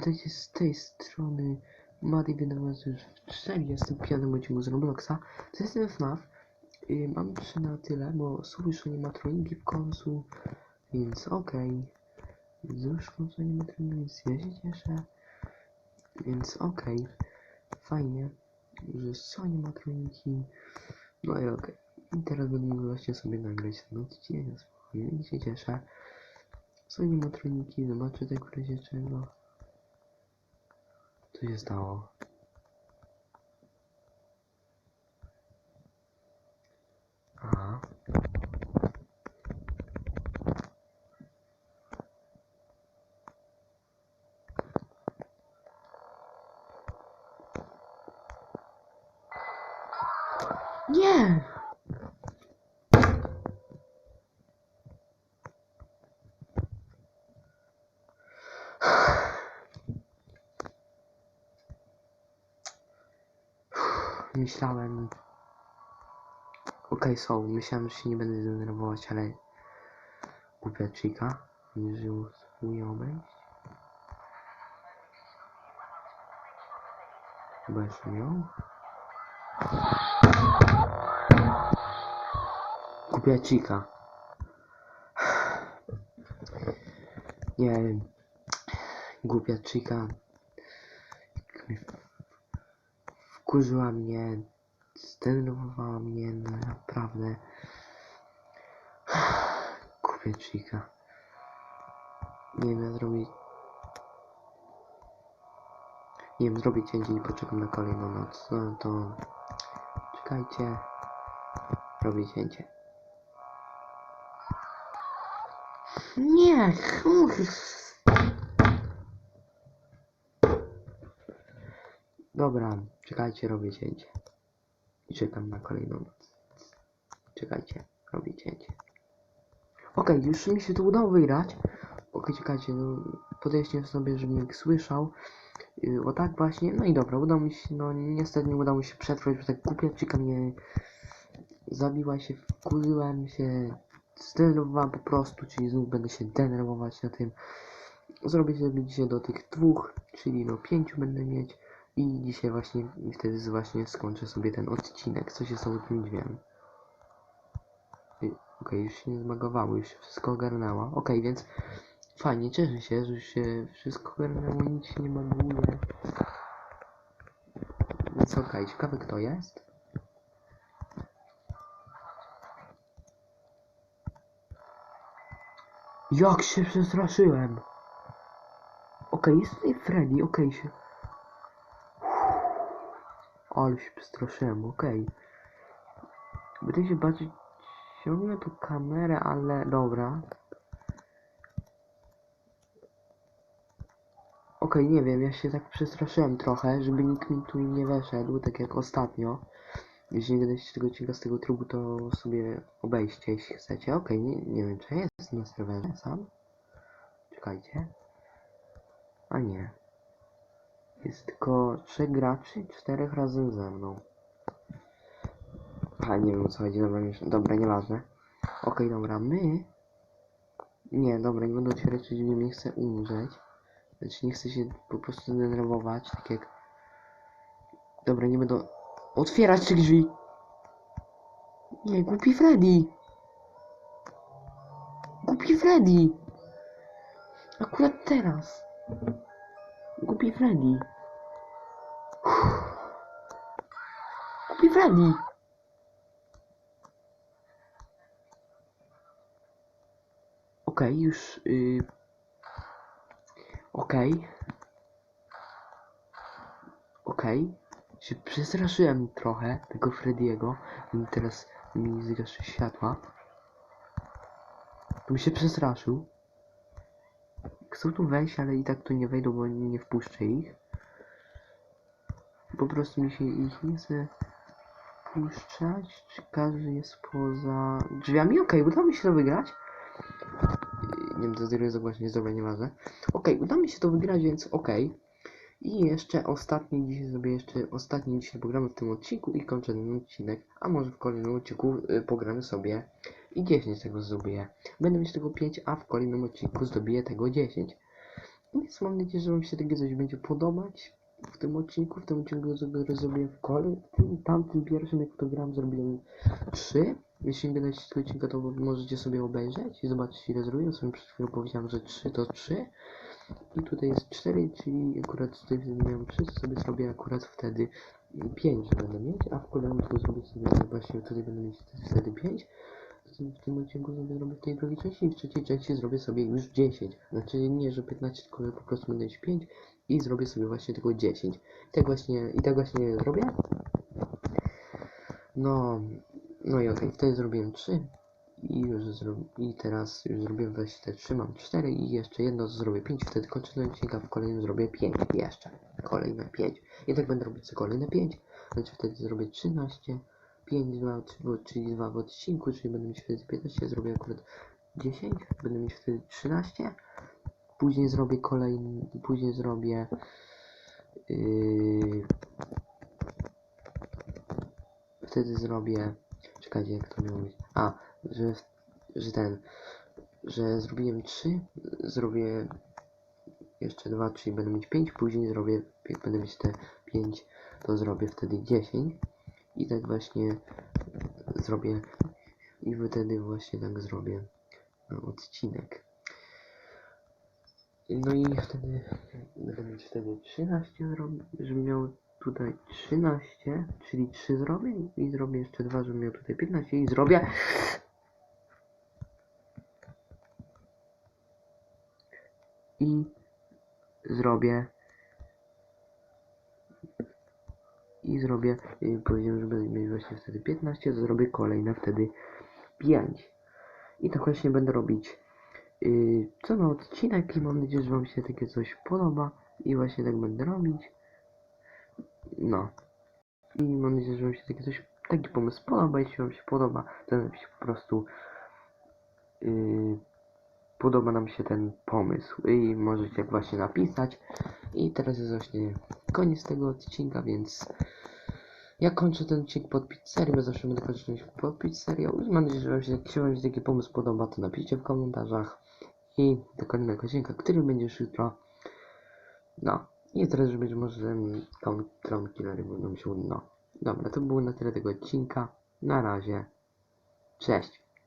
witajcie z tej strony Madi, was już w 45 odcinku z Robloxa. To jest ten FNAF. Y, mam trzy na tyle, bo są już animatroniki w końcu, więc okej. Więc już w końcu animatroniki, więc ja się cieszę. Więc okej. Fajnie, że są animatroniki. No i okej. I teraz będę mógł właśnie sobie nagrać ten odcinek, spokojnie, się cieszę. Są animatroniki, zobaczę tak w razie czego. Co się stało? Myślałem. Okej, są. Myślałem, że się nie będę denerwować, ale. Głupia chica. Nie żył swój obejść. Chyba jeszcze ją. Głupia chica. Nie wiem. Głupia chica. Wkurzyła mnie, zdenerwowała mnie, naprawdę. Kupię chica. Nie wiem, ja zrobić... Nie wiem, zrobię cięcie i poczekam na kolejną noc. No to... Czekajcie. Robię cięcie. Nie! Dobra, czekajcie, robię cięcie. I czekam na kolejną noc. Czekajcie, robię cięcie. Okej, już mi się to udało wygrać. Okej, czekajcie, no podjaśnię sobie, żebym ich słyszał. Yy, o tak właśnie, no i dobra, udało mi się, no niestety nie udało mi się przetrwać, bo tak głupia czyka mnie zabiła się, wkurzyłem się, zdenerwowałem po prostu, czyli znów będę się denerwować na tym. Zrobię sobie dzisiaj do tych dwóch, czyli no pięciu będę mieć. I dzisiaj właśnie, wtedy właśnie skończę sobie ten odcinek, co się stało z tym drzwiami. Y, Okej, już się nie zmagowało, już się wszystko ogarnęło. Okej, więc fajnie, cieszę się, że się wszystko ogarnęło, nic się nie baguje. Więc okej, ciekawe kto jest. Jak się przestraszyłem! Okej, jest tutaj Freddy, okej się... Ale się przestraszyłem, okej. Będę się bardziej ciągle tu kamerę, ale dobra. Okej, nie wiem, ja się tak przestraszyłem trochę, żeby nikt mi tu nie weszedł, tak jak ostatnio. Jeśli nie będziecie tego odcinka z tego trybu, to sobie obejście, jeśli chcecie. Okej, nie, nie wiem, czy jest na serwerze sam. Czekajcie. A nie. Jest tylko trzech graczy, czterech razem ze mną. Aha, nie wiem co chodzi, dobra, dobra, nieważne. Okej, dobra, my... Nie, dobra, nie będę otwierać drzwi, nie chcę umrzeć. Znaczy, nie chcę się po prostu denerwować, tak jak... Dobra, nie będę otwierać tych drzwi. Nie, głupi Freddy. Głupi Freddy. Akurat teraz. Głupi Freddy. Głupi Freddy. Okej, już... Yy... Okej. Okej. Się przestraszyłem trochę tego Frediego. I teraz mi zgaszy światła. To mi się przestraszył. Chcą tu wejść, ale i tak tu nie wejdą, bo nie wpuszczę ich. Po prostu mi się ich nie chce puszczać. Każdy jest poza drzwiami? Okej, udało mi się to wygrać. Nie wiem, to jest właśnie jest dobra, nieważne. Okej, udało mi się to wygrać, więc okej. I jeszcze ostatni dzisiaj sobie jeszcze ostatni dzisiaj pogramy w tym odcinku i kończę ten odcinek. A może w kolejnym odcinku y, pogramy sobie i 10 tego zdobyję. Będę mieć tego 5, a w kolejnym odcinku zdobiję tego 10. Więc mam nadzieję, że wam się takie coś będzie podobać w tym odcinku, w tym odcinku, zrobiłem w kole, w tym tamtym pierwszym, jak to gram, zrobiłem 3. Jeśli nie będziecie tego odcinka, to możecie sobie obejrzeć i zobaczyć ile zrobiłem. Sobie przed chwilą powiedziałem, że 3 to 3. I tutaj jest 4, czyli akurat tutaj miałem 3, to sobie zrobię akurat wtedy 5 będę mieć, a w kolejnym zrobię sobie właśnie tutaj będę mieć wtedy 5. W tym odcinku sobie zrobię w tej drugiej części i w trzeciej części zrobię sobie już 10. Znaczy nie, że 15, tylko że po prostu będę mieć 5 i zrobię sobie właśnie tylko 10. I tak właśnie, i tak właśnie zrobię. No, no i okej, wtedy zrobiłem 3 i już zro... i teraz już zrobiłem właśnie te 3, mam 4 i jeszcze jedno zrobię 5, wtedy kończę ten odcinek, a w kolejnym zrobię 5 jeszcze. Kolejne 5. I tak będę robić co kolejne 5. Znaczy wtedy zrobię 13, 5, 2, 3, bo- czyli 2 w odcinku, czyli będę mieć wtedy 15, zrobię akurat 10, będę mieć wtedy 13. Później zrobię kolejny, później zrobię yy, wtedy zrobię czekajcie jak to miało być a, że, że ten że zrobiłem 3 zrobię jeszcze 2, czyli będę mieć 5 później zrobię, jak będę mieć te 5 to zrobię wtedy 10 i tak właśnie zrobię. I wtedy właśnie tak zrobię odcinek. No i wtedy będę wtedy 13 zrobię, żebym miał tutaj 13, czyli 3 zrobię i zrobię jeszcze 2, żebym miał tutaj 15 i zrobię. I zrobię i zrobię, powiedziałem, że będę mieć właśnie wtedy 15, to zrobię kolejne wtedy 5 i tak właśnie będę robić. Yy, co na odcinek i mam nadzieję, że wam się takie coś podoba. I właśnie tak będę robić. No. I mam nadzieję, że wam się takie coś taki pomysł podoba, jeśli wam się podoba to napiszcie po prostu yy, podoba nam się ten pomysł. I możecie właśnie napisać. I teraz jest właśnie koniec tego odcinka, więc ja kończę ten odcinek pod pizzerią, bo zawsze będę kończyć odcinek pod pizzerią i mam nadzieję, że wam się, wam się taki pomysł podoba, to napiszcie w komentarzach i do kolejnego odcinka, który będzie jutro. No i teraz, że być może Crown Killery będą się, no. Dobra, to było na tyle tego odcinka. Na razie. Cześć.